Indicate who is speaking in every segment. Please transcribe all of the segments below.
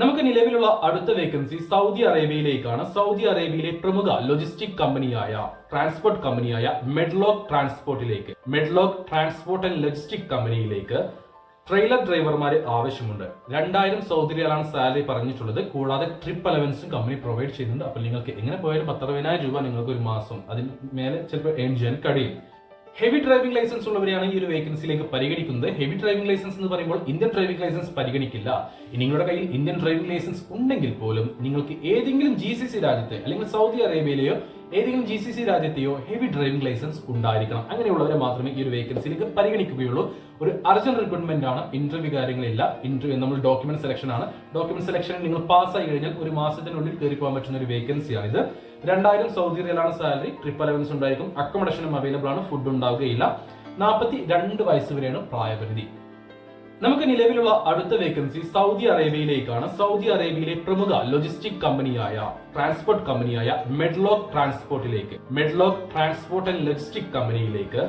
Speaker 1: നമുക്ക് നിലവിലുള്ള അടുത്ത വേക്കൻസി സൗദി അറേബ്യയിലേക്കാണ്. സൗദി അറേബ്യയിലെ പ്രമുഖ ലോജിസ്റ്റിക് കമ്പനിയായ ട്രാൻസ്പോർട്ട് കമ്പനിയായ മെഡ്ലോക്ക് ട്രാൻസ്പോർട്ടിലേക്ക് മെഡ്ലോക്ക് ട്രാൻസ്പോർട്ട് ആൻഡ് ലോജിസ്റ്റിക് കമ്പനിയിലേക്ക് ട്രെയിലർ ഡ്രൈവർമാരെ ആവശ്യമുണ്ട്. രണ്ടായിരം സൗദി റിയാലാണ് സാലറി പറഞ്ഞിട്ടുള്ളത്. കൂടാതെ ട്രിപ്പ് അലവൻസും കമ്പനി പ്രൊവൈഡ് ചെയ്യുന്നുണ്ട്. അപ്പോൾ നിങ്ങൾക്ക് എങ്ങനെ പോയാലും പത്തറുപതിനായിരം രൂപ നിങ്ങൾക്ക് ഒരു മാസം അതിന് മേലെ ചിലപ്പോൾ ഏൺ ചെയ്യാൻ കഴിയും. ഹെവി ഡ്രൈവിംഗ് ലൈസൻസ് ഉള്ളവരെയാണ് ഈ ഒരു വേക്കൻസിയിലേക്ക് പരിഗണിക്കുന്നത്. ഹെവി ഡ്രൈവിംഗ് ലൈസൻസ് എന്ന് പറയുമ്പോൾ ഇന്ത്യൻ ഡ്രൈവിംഗ് ലൈസൻസ് പരിഗണിക്കില്ല. നിങ്ങളുടെ കയ്യിൽ ഇന്ത്യൻ ഡ്രൈവിംഗ് ലൈസൻസ് ഉണ്ടെങ്കിൽ പോലും നിങ്ങൾക്ക് ഏതെങ്കിലും ജി സി സി രാജ്യത്തെ അല്ലെങ്കിൽ സൗദി അറേബ്യയിലെയോ ഏതെങ്കിലും ജി സി സി രാജ്യത്തെയോ ഹെവി ഡ്രൈവിംഗ് ലൈസൻസ് ഉണ്ടായിരിക്കണം. അങ്ങനെയുള്ളവരെ മാത്രമേ ഈ ഒരു വേക്കൻസിയിലേക്ക് പരിഗണിക്കുകയുള്ളൂ. ഒരു അർജന്റ് റിക്രൂട്ട്മെന്റ് ആണ്. ഇന്റർവ്യൂ കാര്യങ്ങളില്ല. ഇന്റർവ്യൂ നമ്മൾ ഡോക്യുമെന്റ് സെലക്ഷൻ ആണ്. ഡോക്യുമെന്റ് സെലക്ഷൻ നിങ്ങൾ പാസ്സായി കഴിഞ്ഞാൽ ഒരു മാസത്തിനുള്ളിൽ കയറി പോകാൻ പറ്റുന്ന ഒരു വേക്കൻസിയാണ് ഇത്. രണ്ടായിരം സൗദി റിയലാണ് സാലറി ട്രിപ്പ് അലവൻസ് ഉണ്ടായിരിക്കും. അക്കോമഡേഷനും അവൈലബിൾ ആണ്. ഫുഡ് ഉണ്ടാവുകയില്ല. നാൽപ്പത്തി രണ്ട് വയസ്സ് വരെയാണ് പ്രായപരിധി. നമുക്ക് നിലവിലുള്ള അടുത്ത വേക്കൻസി സൗദി അറേബ്യയിലേക്കാണ്. സൗദി അറേബ്യയിലെ പ്രമുഖ ലോജിസ്റ്റിക് കമ്പനിയായ ട്രാൻസ്പോർട്ട് കമ്പനിയായ മെഡ്ലോക്ക് ട്രാൻസ്പോർട്ടിലേക്ക് മെഡ്ലോക്ക് ട്രാൻസ്പോർട്ട് ആൻഡ് ലോജിസ്റ്റിക് കമ്പനിയിലേക്ക്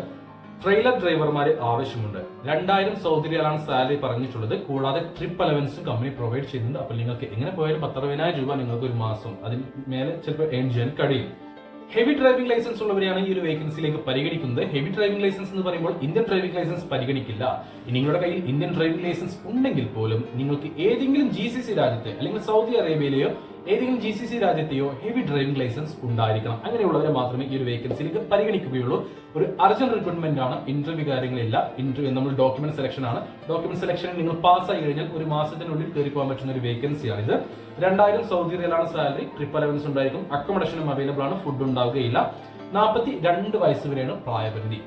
Speaker 1: ട്രെയിലർ ഡ്രൈവർമാരെ ആവശ്യമുണ്ട്. രണ്ടായിരം സൗദി റിയാലാണ് സാലറി പറഞ്ഞിട്ടുള്ളത്. കൂടാതെ ട്രിപ്പ് അലവൻസും കമ്പനി പ്രൊവൈഡ് ചെയ്യുന്നുണ്ട്. അപ്പോൾ നിങ്ങൾക്ക് എങ്ങനെ പോയാലും പത്തറുപതിനായിരം രൂപ നിങ്ങൾക്ക് ഒരു മാസം അതിന് മേലെ ചിലപ്പോൾ ഏൺ ചെയ്യാൻ കഴിയും. ഹെവി ഡ്രൈവിംഗ് ലൈസൻസ് ഉള്ളവരെയാണ് ഈ ഒരു വേക്കൻസിയിലേക്ക് പരിഗണിക്കുന്നത്. ഹെവി ഡ്രൈവിംഗ് ലൈസൻസ് എന്ന് പറയുമ്പോൾ ഇന്ത്യൻ ഡ്രൈവിംഗ് ലൈസൻസ് പരിഗണിക്കില്ല. നിങ്ങളുടെ കയ്യിൽ ഇന്ത്യൻ ഡ്രൈവിംഗ് ലൈസൻസ് ഉണ്ടെങ്കിൽ പോലും നിങ്ങൾക്ക് ഏതെങ്കിലും ജി സി സി രാജ്യത്തെ അല്ലെങ്കിൽ സൗദി അറേബ്യയിലെയോ ഏതെങ്കിലും ജി സി സി രാജ്യത്തെയോ ഹെവി ഡ്രൈവിംഗ് ലൈസൻസ് ഉണ്ടായിരിക്കണം. അങ്ങനെയുള്ളവരെ മാത്രമേ ഈ ഒരു വേക്കൻസിയിലേക്ക് പരിഗണിക്കുകയുള്ളൂ. ഒരു അർജന്റ് റിക്രൂട്ട്മെന്റ് ആണ്. ഇന്റർവ്യൂ കാര്യങ്ങളില്ല. ഇന്റർവ്യൂ നമ്മൾ ഡോക്യുമെന്റ് സെലക്ഷൻ ആണ്. ഡോക്യുമെന്റ് സെലക്ഷൻ നിങ്ങൾ പാസ്സായി കഴിഞ്ഞാൽ ഒരു മാസത്തിനുള്ളിൽ കയറി പോകാൻ പറ്റുന്ന ഒരു വേക്കൻസിയാണിത് രണ്ടായിരം സൗദി റിയലാണ് സാലറി ട്രിപ്പ് അലവൻസ് ഉണ്ടായിരിക്കും. അക്കോമഡേഷനും അവൈലബിൾ ആണ്. ഫുഡ് ഉണ്ടാവുകയില്ല. നാൽപ്പത്തി രണ്ട് വയസ്സ് വരെയാണ് പ്രായപരിധി.